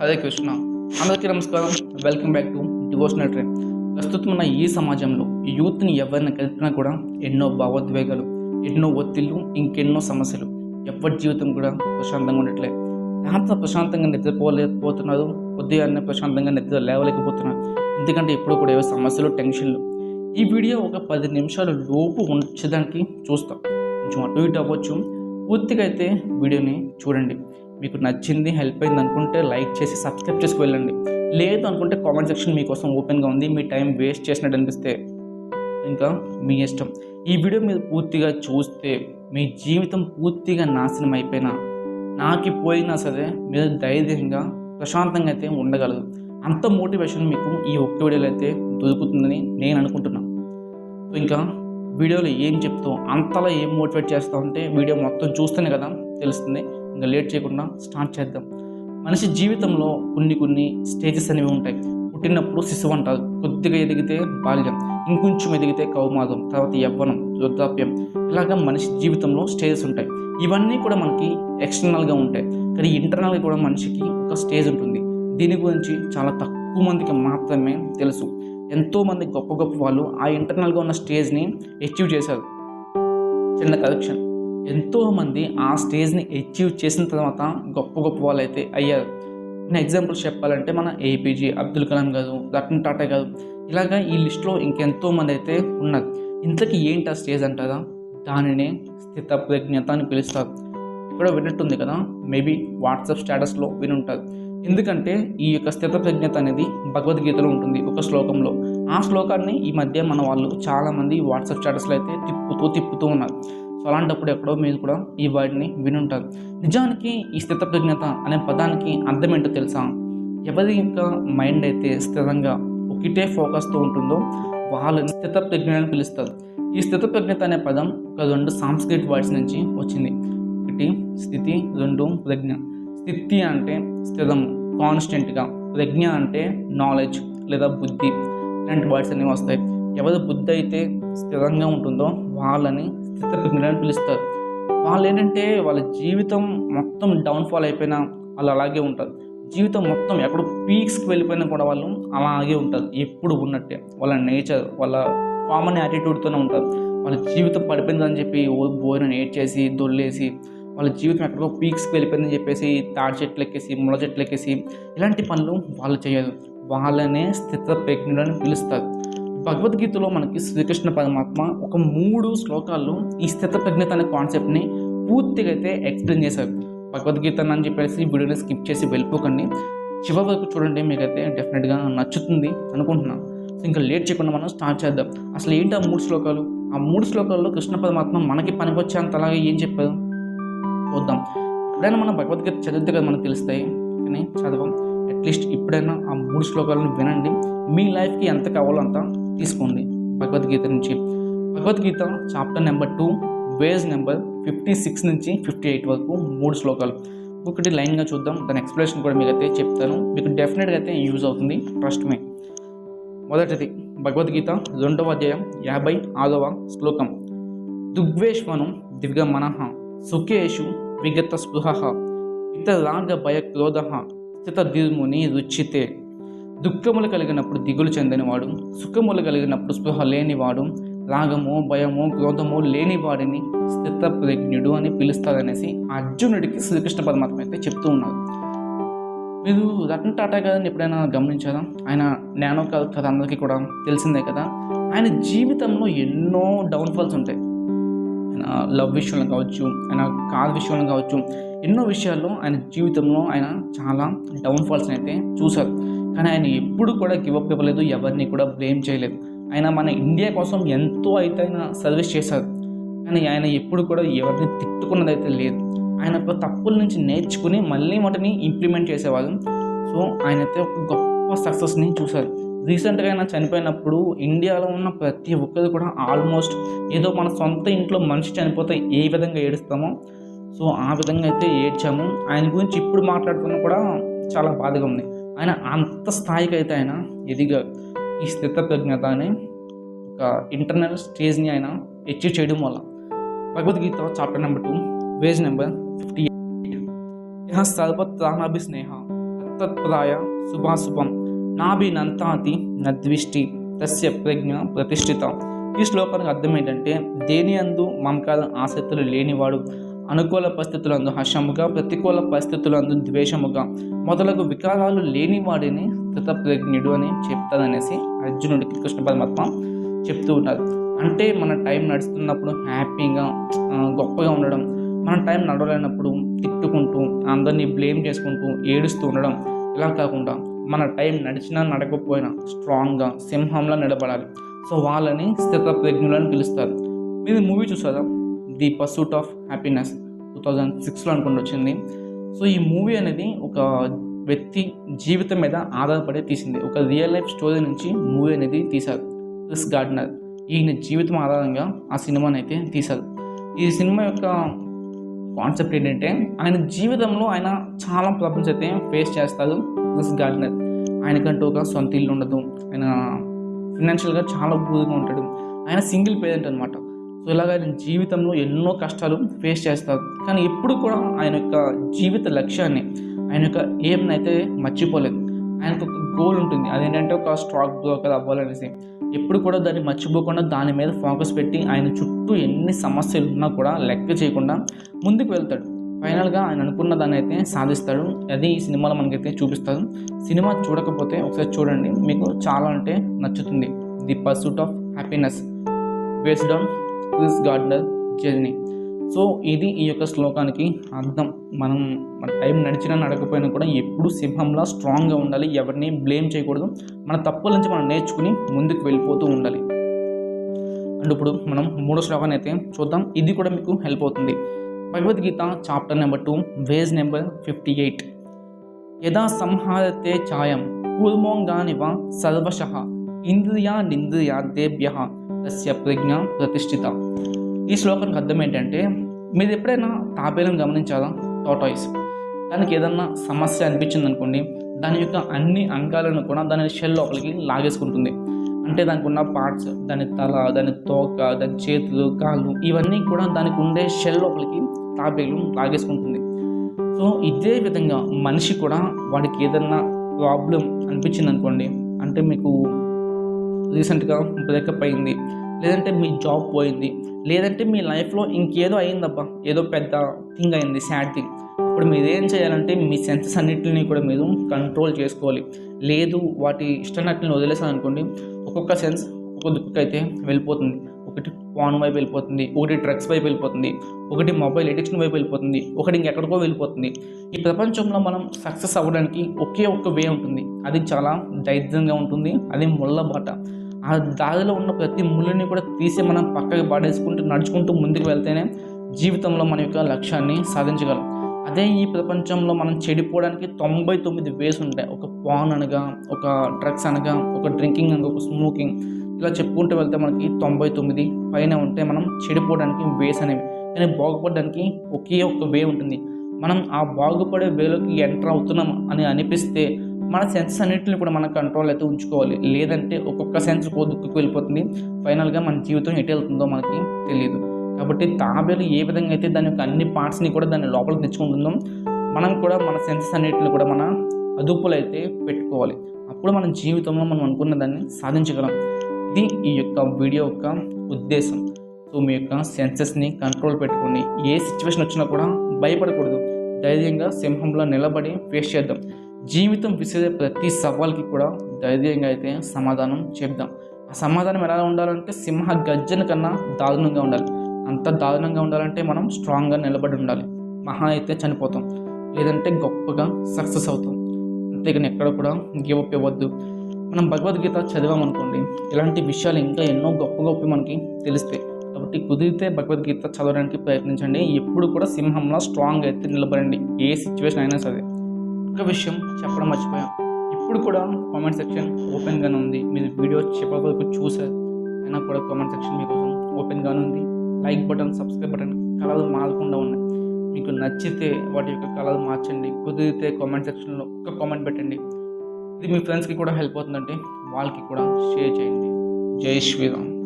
హరే కృష్ణ. అందరికీ నమస్కారం. Welcome back to devotional train ప్రస్తుతం ఉన్న ఈ సమాజంలో యూత్ని ఎవరిని కలిపినా కూడా ఎన్నో భావోద్వేగాలు ఎన్నో ఒత్తిళ్ళు ఇంకెన్నో సమస్యలు ఎవరి జీవితం కూడా ప్రశాంతంగా ఉండట్లే. రాత్రి ప్రశాంతంగా నిద్రపోలేకపోతున్నారు ఉదయాన్నే ప్రశాంతంగా నిద్ర లేవలేకపోతున్నారు. ఎందుకంటే ఇప్పుడు కూడా ఏవో సమస్యలు టెన్షన్లు. ఈ వీడియో ఒక పది నిమిషాల లోపు ఉంచడానికి చూస్తాం. కొంచెం అటు ఇటు అవ్వచ్చు. పూర్తిగా అయితే వీడియోని చూడండి. మీకు నచ్చింది హెల్ప్ అయింది అనుకుంటే లైక్ చేసి సబ్స్క్రైబ్ చేసుకు వెళ్ళండి. లేదు అనుకుంటే కామెంట్ సెక్షన్ మీకోసం ఓపెన్గా ఉంది. మీ టైం వేస్ట్ చేసినట్టు అనిపిస్తే ఇంకా మీ ఇష్టం. ఈ వీడియో మీరు పూర్తిగా చూస్తే మీ జీవితం పూర్తిగా నాశనం అయిపోయినా నాకు పోయినా సరే మీరు ధైర్యంగా ప్రశాంతంగా అయితే ఉండగలరు. అంత మోటివేషన్ మీకు ఈ ఒక్క వీడియోలో అయితే దొరుకుతుందని నేను అనుకుంటున్నాను ఇంకా వీడియోలో ఏం చెప్తావు అంతలా ఏం మోటివేట్ చేస్తావు అంటే వీడియో మొత్తం చూస్తేనే కదా తెలుస్తుంది. ఇంకా లేట్ చేయకుండా స్టార్ట్ చేద్దాం. మనిషి జీవితంలో కొన్ని కొన్ని స్టేజెస్ అనేవి ఉంటాయి. పుట్టినప్పుడు శిశువు అంటారు. కొద్దిగా ఎదిగితే బాల్యం ఇంకొంచెం ఎదిగితే కౌమాదం తర్వాత యవ్వనం వృద్ధాప్యం. ఇలాగా మనిషి జీవితంలో స్టేజెస్ ఉంటాయి. ఇవన్నీ కూడా మనకి ఎక్స్టర్నల్గా ఉంటాయి. కానీ ఇంటర్నల్గా కూడా మనిషికి ఒక స్టేజ్ ఉంటుంది. దీని గురించి చాలా తక్కువ మందికి మాత్రమే తెలుసు. ఎంతోమంది గొప్ప గొప్ప వాళ్ళు ఆ ఇంటర్నల్గా ఉన్న స్టేజ్ని అచీవ్ చేశారు. చిన్న కరెక్షన్ ఎంతోమంది ఆ స్టేజ్ని అచీవ్ చేసిన తర్వాత గొప్ప గొప్ప వాళ్ళు అయితే అయ్యారు. నేను ఎగ్జాంపుల్స్ చెప్పాలంటే మన ఏపీజే అబ్దుల్ కలాం గారు రతన్ టాటా గారు ఇలాగా ఈ లిస్ట్లో ఇంకెంతో మంది అయితే ఉన్నారు. ఇంతకీ ఏంటి ఆ స్టేజ్ అంటారా? దానినే స్థితప్రజ్ఞత అని పిలుస్తారు. ఇక్కడ విన్నట్టుంది కదా మేబీ వాట్సాప్ స్టేటస్లో వినుంటారు. ఎందుకంటే ఈ యొక్క స్థిత ప్రజ్ఞత అనేది భగవద్గీతలో ఉంటుంది ఒక శ్లోకంలో. ఆ శ్లోకాన్ని ఈ మధ్య మన వాళ్ళు చాలామంది వాట్సాప్ స్టేటస్లో అయితే తిప్పుతూ తిప్పుతూ ఉన్నారు. అలాంటప్పుడు ఎక్కడో మీరు కూడా ఈ వాటిని వినుంటారు. నిజానికి ఈ స్థితప్రజ్ఞత అనే పదానికి అర్థం ఏంటో తెలుసా? ఎవరి యొక్క మైండ్ అయితే స్థిరంగా ఒకటే ఫోకస్తో ఉంటుందో వాళ్ళని స్థితప్రజ్ఞ అని పిలుస్తారు. ఈ స్థితప్రజ్ఞత అనే పదం ఒక రెండు సాంస్క్రిట్ వర్డ్స్ నుంచి వచ్చింది. ఒకటి స్థితి రెండు ప్రజ్ఞ. స్థితి అంటే స్థిరము కాన్స్టెంట్గా. ప్రజ్ఞ అంటే నాలెడ్జ్ లేదా బుద్ధి. ఇలాంటి వర్డ్స్ అనేవి వస్తాయి. ఎవరి బుద్ధి అయితే స్థిరంగా ఉంటుందో వాళ్ళని స్థితప్రజ్ఞ అని పిలుస్తారు. వాళ్ళు ఏంటంటే వాళ్ళ జీవితం మొత్తం డౌన్ఫాల్ అయిపోయినా వాళ్ళు అలాగే ఉంటారు. జీవితం మొత్తం ఎక్కడ పీక్స్కి వెళ్ళిపోయినా కూడా వాళ్ళు అలాగే ఉంటారు. ఎప్పుడు ఉన్నట్టే వాళ్ళ నేచర్ వాళ్ళ కామన్ యాటిట్యూడ్తోనే ఉంటారు. వాళ్ళ జీవితం పడిపోయిందని చెప్పి ఓ బోరిని ఏడ్చేసి దొల్లేసి వాళ్ళ జీవితం ఎక్కడో పీక్స్కి వెళ్ళిపోయిందని చెప్పేసి తాడి చెట్లు ఎక్కేసి ముళ్ళ చెట్లు ఎక్కేసి ఇలాంటి పనులు వాళ్ళు చేయరు. వాళ్ళనే స్థిత ప్రజ్ఞులు అని పిలుస్తారు. భగవద్గీతలో మనకి శ్రీకృష్ణ పరమాత్మ ఒక మూడు శ్లోకాల్లో ఈ స్థిత ప్రజ్ఞత అనే కాన్సెప్ట్ని పూర్తిగా అయితే ఎక్స్ప్లెయిన్ చేశారు. భగవద్గీత అని చెప్పేసి వీడియోని స్కిప్ చేసి వెళ్ళిపోకండి. చివరి వరకు చూడండి మీకైతే డెఫినెట్గా నచ్చుతుంది అనుకుంటున్నాను. ఇంకా లేట్ చేయకుండా మనం స్టార్ట్ చేద్దాం. అసలు ఏంటి ఆ మూడు శ్లోకాలు? ఆ మూడు శ్లోకాల్లో కృష్ణ పరమాత్మ మనకి పనికొచ్చేంతలాగా ఏం చెప్పారు? చూద్దాం. ఎప్పుడైనా మనం భగవద్గీత చదివితే కదా మనకు తెలుస్తాయి. కానీ చదవం. అట్లీస్ట్ ఇప్పుడైనా ఆ మూడు శ్లోకాలను వినండి. మీ లైఫ్కి ఎంత కావాలో అంత తీసుకోండి. భగవద్గీత నుంచి. Bhagavad Gita chapter number two page number fifty six నుంచి ఫిఫ్టీ ఎయిట్ వరకు మూడు శ్లోకాలు. ఒకటి లైన్గా చూద్దాం. దాని ఎక్స్ప్లెనేషన్ కూడా మీకు అయితే చెప్తాను. మీకు డెఫినెట్గా అయితే యూజ్ అవుతుంది. ట్రస్ట్ మే మొదటిది భగవద్గీత రెండవ అధ్యాయం యాభై ఆరవ శ్లోకం. దుగ్వేష్వనం దివ్య మనః సుఖేషు విగత స్పృహ ఇతరాగ భయ క్రోధ స్థిత రుచితే. దుఃఖములు కలిగినప్పుడు దిగులు చెందినవాడు సుఖములు కలిగినప్పుడు స్పృహ లేనివాడు రాగము భయము క్రోధము లేనివాడిని స్థిత ప్రజ్ఞుడు అని పిలుస్తారనేసి అర్జునుడికి శ్రీకృష్ణ పరమాత్మ అయితే చెప్తూ ఉన్నారు. మీరు రతన్ టాటా గారిని ఎప్పుడైనా గమనించారా? ఆయన నానో కథ కదా అందరికీ కూడా తెలిసిందే కదా? ఆయన జీవితంలో ఎన్నో డౌన్ఫాల్స్ ఉంటాయి. ఆయన లవ్ విషయంలో కావచ్చు ఆయన కార్ విషయంలో కావచ్చు ఎన్నో విషయాల్లో ఆయన జీవితంలో ఆయన చాలా డౌన్ఫాల్స్ అయితే చూశారు. కానీ ఆయన ఎప్పుడు కూడా గివప్ ఇవ్వలేదు ఎవరిని కూడా బ్లేమ్ చేయలేదు. ఆయన మన ఇండియా కోసం ఎంతో అయితే ఆయన సర్వీస్ చేశారు. కానీ ఆయన ఎప్పుడు కూడా ఎవరిని తిట్టుకున్నది అయితే లేదు. ఆయన యొక్క తప్పుల నుంచి నేర్చుకుని మళ్ళీ వాటిని ఇంప్లిమెంట్ చేసేవాళ్ళు. సో ఆయన అయితే ఒక గొప్ప సక్సెస్ని చూశారు. రీసెంట్గా ఆయన చనిపోయినప్పుడు ఇండియాలో ఉన్న ప్రతి ఒక్కరు కూడా ఆల్మోస్ట్ ఏదో మన సొంత ఇంట్లో మనిషి చనిపోతే ఏ విధంగా ఏడుస్తామో సో ఆ విధంగా అయితే ఏడ్చాము. ఆయన గురించి ఇప్పుడు మాట్లాడుతున్నా కూడా చాలా బాధగా ఉంది. ఆయన అంత స్థాయికి అయితే ఆయన ఎదిగా ఈ స్థితప్రజ్ఞత అనే ఒక ఇంటర్నల్ స్టేజ్ని ఆయన అచీవ్ చేయడం వల్ల Bhagavad Gita chapter number two page number fifty eight యహ సర్వత్రానాభి స్నేహ తత్ప్రాయ శుభాశుభం నాభినంతాతి నద్విష్టి తస్య ప్రజ్ఞ ప్రతిష్ఠిత. ఈ శ్లోకానికి అర్థం ఏంటంటే దేని అందు మమకార ఆసక్తులు లేనివాడు అనుకూల పరిస్థితులందు హర్షముగా ప్రతికూల పరిస్థితులందు ద్వేషముగా మొదలగు వికారాలు లేని వాడిని కృతప్రజ్ఞుడు అని చెప్తాదనేసి అర్జునుడికి కృష్ణ పరమాత్మ చెప్తూ ఉన్నారు. అంటే మన టైం నడుస్తున్నప్పుడు హ్యాపీగా గొప్పగా ఉండడం మన టైం నడవలేనప్పుడు తిట్టుకుంటూ అందరినీ బ్లేమ్ చేసుకుంటూ ఏడుస్తూ ఉండడం ఇలా కాకుండా మన టైం నడిచినా నడకపోయినా స్ట్రాంగ్గా సింహంలా నిలబడాలి. సో వాళ్ళని స్థితప్రజ్ఞులని పిలుస్తారు. మీరు మూవీ చూసారా? The Pursuit of Happyness two thousand సిక్స్లో అనుకుంటూ వచ్చింది. సో ఈ మూవీ అనేది ఒక వ్యక్తి జీవితం మీద ఆధారపడి తీసింది. ఒక రియల్ లైఫ్ స్టోరీ నుంచి మూవీ అనేది తీశారు. క్రిస్ గార్డనర్ ఈయన జీవితం ఆధారంగా ఆ సినిమాని అయితే తీశారు. ఈ సినిమా యొక్క కాన్సెప్ట్ ఏంటంటే ఆయన జీవితంలో ఆయన చాలా ప్రాబ్లమ్స్ అయితే ఫేస్ చేస్తారు క్రిస్ గార్డనర్ ఆయనకంటూ ఒక సొంత ఇల్లు ఉండదు. ఆయన ఫినాన్షియల్గా చాలా పూర్గా ఉంటాడు. ఆయన సింగిల్ పేరెంట్ అనమాట సో ఇలాగ ఆయన జీవితంలో ఎన్నో కష్టాలు ఫేస్ చేస్తారు కానీ ఎప్పుడు కూడా ఆయన యొక్క జీవిత లక్ష్యాన్ని ఆయన యొక్క ఏం అయితే మర్చిపోలేదు. ఆయనకు ఒక గోల్ ఉంటుంది. అదేంటంటే ఒక స్టాక్ బ్రోకర్ అవ్వాలనేసి. ఎప్పుడు కూడా దాన్ని మర్చిపోకుండా దాని మీద ఫోకస్ పెట్టి ఆయన చుట్టూ ఎన్ని సమస్యలు ఉన్నా కూడా లెక్క చేయకుండా ముందుకు వెళ్తాడు. ఫైనల్గా ఆయన అనుకున్న దాన్ని అయితే సాధిస్తాడు. అది ఈ సినిమాలో మనకైతే చూపిస్తారు సినిమా చూడకపోతే ఒకసారి చూడండి. మీకు చాలా అంటే నచ్చుతుంది. The Pursuit of Happyness based on Chris Gardner journey. So ఇది ఈ యొక్క శ్లోకానికి అర్థం. మనం మన టైం నడిచినా నడకపోయినా కూడా ఎప్పుడు సింహంలా స్ట్రాంగ్గా ఉండాలి. ఎవరిని బ్లేమ్ చేయకూడదు. మన తప్పుల నుంచి మనం నేర్చుకుని ముందుకు వెళ్ళిపోతూ ఉండాలి. అండ్ ఇప్పుడు మనం మూడో శ్లోకాన్ని అయితే చూద్దాం. ఇది కూడా మీకు హెల్ప్ అవుతుంది. Bhagavad Gita chapter number two page number fifty eight. యదా సంహారతే ఛాయం. కూర్మోంగానివ సర్వశ. ఇంద్రియా నింద్రియాదేభ్య తస్య ప్రజ్ఞ ప్రతిష్ఠిత. ఈ శ్లోకానికి అర్థం ఏంటంటే మీరు ఎప్పుడైనా తాబేలను గమనించారా? టోటాయిస్ దానికి ఏదన్నా సమస్య అనిపించింది అనుకోండి దాని యొక్క అన్ని అంగాలను కూడా దాని షెల్ లోపలికి లాగేసుకుంటుంది. అంటే దానికి ఉన్న పార్ట్స్ దాని తల దాని తోక దాని చేతులు కాళ్ళు ఇవన్నీ కూడా దానికి ఉండే షెల్ లోపలికి తాబేలు లాగేసుకుంటుంది. సో ఇదే విధంగా మనిషి కూడా వాడికి ఏదన్నా ప్రాబ్లం అనిపించింది అనుకోండి అంటే మీకు రీసెంట్గా బ్రేకప్ అయింది. లేదంటే మీ జాబ్ పోయింది. లేదంటే మీ లైఫ్లో ఇంకేదో అయిందబ్బా. ఏదో పెద్ద థింగ్ అయింది సాడ్ థింగ్. ఇప్పుడు మీరు ఏం చేయాలంటే మీ సెన్సెస్ అన్నిటిని కూడా మీరు కంట్రోల్ చేసుకోవాలి. లేదు వాటి ఇష్టనట్లని వదిలేసాను అనుకోండి ఒక్కొక్క సెన్స్ ఒక్కొక్క దుఃఖకైతే అయితే వెళ్ళిపోతుంది. ఒకటి పాన్ వైపు వెళ్ళిపోతుంది ఒకటి డ్రగ్స్ వైపు వెళ్ళిపోతుంది ఒకటి మొబైల్ ఎడిక్షన్ వైపు వెళ్ళిపోతుంది ఒకటి ఇంకెక్కడికో వెళ్ళిపోతుంది. ఈ ప్రపంచంలో మనం సక్సెస్ అవ్వడానికి ఒకే ఒక్క వే ఉంటుంది. అది చాలా దైర్యంగా ఉంటుంది. అది ముళ్ళ బాట. ఆ దారిలో ఉన్న ప్రతి ముళ్ళని కూడా తీసి మనం పక్కకి పాడేసుకుంటూ నడుచుకుంటూ ముందుకు వెళ్తేనే జీవితంలో మన యొక్క లక్ష్యాన్ని సాధించగలం. అదే ఈ ప్రపంచంలో మనం చెడిపోవడానికి తొంభై తొమ్మిది వేస్ ఉంటాయి. ఒక పాన్ అనగా ఒక డ్రగ్స్ అనగా ఒక డ్రింకింగ్ అనగా ఒక స్మోకింగ్ ఇలా చెప్పుకుంటూ వెళ్తే మనకి తొంభై తొమ్మిది పైన ఉంటే మనం చెడిపోవడానికి వేస్ అనేవి. కానీ బాగుపడడానికి ఒకే ఒక్క వే ఉంటుంది. మనం ఆ బాగుపడే వేలోకి ఎంటర్ అవుతున్నాం అని అనిపిస్తే మన సెన్స్ అన్నింటిని కూడా మన కంట్రోల్ అయితే ఉంచుకోవాలి. లేదంటే ఒక్కొక్క సెన్స్ కో దుక్కుకు వెళ్ళిపోతుంది. ఫైనల్గా మన జీవితం ఎటు వెళ్తుందో మనకి తెలియదు కాబట్టి తాబేలు ఏ విధంగా అయితే దాని యొక్క అన్ని పార్ట్స్ని కూడా దాన్ని లోపలికి తెచ్చుకుంటుందో మనం కూడా మన సెన్సెస్ అన్నింటిని కూడా మన అదుపులో అయితే పెట్టుకోవాలి. అప్పుడు మన జీవితంలో మనం అనుకున్న దాన్ని సాధించగలం. ఇది ఈ యొక్క వీడియో యొక్క ఉద్దేశం. సో మీ యొక్క సెన్సెస్ని కంట్రోల్ పెట్టుకొని ఏ సిచ్యువేషన్ వచ్చినా కూడా భయపడకూడదు. ధైర్యంగా సింహంలో నిలబడి ఫేస్ చేద్దాం. జీవితం విసిరే ప్రతి సవాల్కి కూడా ధైర్యంగా అయితే సమాధానం చెప్దాం. ఆ సమాధానం ఎలా ఉండాలంటే సింహ గర్జన కన్నా దారుణంగా ఉండాలి. అంత దారుణంగా ఉండాలంటే మనం స్ట్రాంగ్గా నిలబడి ఉండాలి. మహా అయితే చనిపోతాం. లేదంటే గొప్పగా సక్సెస్ అవుతాం. అంతేగాని ఎక్కడ కూడా గివ్ అప్ ఇవ్వద్దు. మనం భగవద్గీత చదివామనుకోండి ఇలాంటి విషయాలు ఇంకా ఎన్నో గొప్ప గొప్ప మనకి తెలుస్తాయి. కాబట్టి కుదిరితే భగవద్గీత చదవడానికి ప్రయత్నించండి. ఎప్పుడు కూడా సింహంలో స్ట్రాంగ్ అయితే నిలబడండి. ఏ సిచ్యువేషన్ అయినా సరే. ఒక విషయం చెప్పడం మర్చిపోయాం. ఇప్పుడు కూడా కామెంట్ సెక్షన్ ఓపెన్గానే ఉంది. మీరు వీడియో చెప్పే వరకు చూసారు అయినా కూడా కామెంట్ సెక్షన్ మీకోసం ఓపెన్గానే ఉంది. లైక్ బటన్ సబ్స్క్రైబ్ బటన్ కళలు మారకుండా ఉన్నాయి. మీకు నచ్చితే వాటి యొక్క కళలు మార్చండి. కుదిరితే కామెంట్ సెక్షన్లో ఒక కామెంట్ పెట్టండి. ఇది మీ ఫ్రెండ్స్కి కూడా హెల్ప్ అవుతుందంటే వాళ్ళకి కూడా షేర్ చేయండి. జై శ్రీరామ్.